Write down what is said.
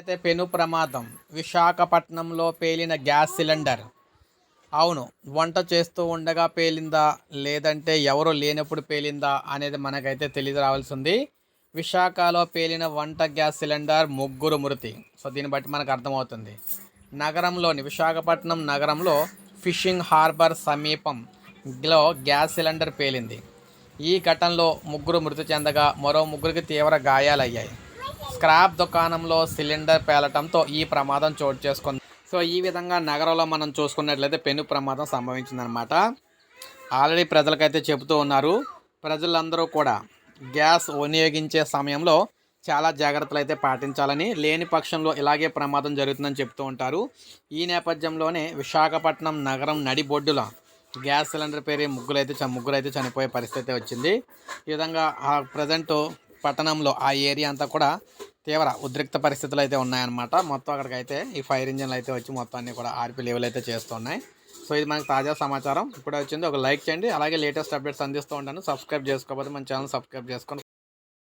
అయితే పెను ప్రమాదం. విశాఖపట్నంలో పేలిన గ్యాస్ సిలిండర్. అవును వంట చేస్తూ ఉండగా పేలిందా? లేదంటే ఎవరు లేనప్పుడు పేలిందా? అనేది మనకైతే తెలియదు రావాల్సి ఉంది విశాఖలో పేలిన వంట గ్యాస్ సిలిండర్ ముగ్గురు మృతి. సో దీన్ని బట్టి మనకు అర్థమవుతుంది. నగరంలోని విశాఖపట్నం నగరంలో ఫిషింగ్ హార్బర్ సమీపంలో గ్యాస్ సిలిండర్ పేలింది. ఈ ఘటనలో ముగ్గురు మృతి చెందగా మరో ముగ్గురికి తీవ్ర గాయాలయ్యాయి. స్క్రాప్ దుకాణంలో సిలిండర్ పేలటంతో ఈ ప్రమాదం చోటు చేసుకుంది. సో ఈ విధంగా నగరంలో మనం చూసుకున్నట్లయితే పెను ప్రమాదం సంభవించిందనమాట ఆల్రెడీ ప్రజలకైతే చెబుతూ ఉన్నారు. ప్రజలందరూ కూడా గ్యాస్ వినియోగించే సమయంలో చాలా జాగ్రత్తలు అయితే పాటించాలని లేని పక్షంలో ఇలాగే ప్రమాదం జరుగుతుందని చెప్తూ ఉంటారు. ఈ నేపథ్యంలోనే విశాఖపట్నం నగరం నడిబొడ్డులో గ్యాస్ సిలిండర్ పేరు ముగ్గురైతే ముగ్గురైతే చ- చనిపోయే పరిస్థితి వచ్చింది. ఈ విధంగా ఆ ప్రజెంట్ పట్టణంలో ఆ ఏరియా అంతా కూడా తీవ్ర ఉద్రిక్త పరిస్థితులు అయితే ఉన్నాయన్నమాట. మొత్తం అక్కడికైతే ఈ ఫైర్ ఇంజన్లు అయితే వచ్చి మొత్తం అన్ని కూడా ఆర్పి లెవెల్ అయితే చేస్తున్నాయి. సో ఇది మనకి తాజా సమాచారం. ఇప్పుడే వచ్చింది ఒక లైక్ చేయండి. అలాగే లేటెస్ట్ అప్డేట్స్ అందిస్తూ ఉంటాను సబ్స్క్రైబ్ చేసుకోకపోతే మన ఛానల్ సబ్స్క్రైబ్ చేసుకొని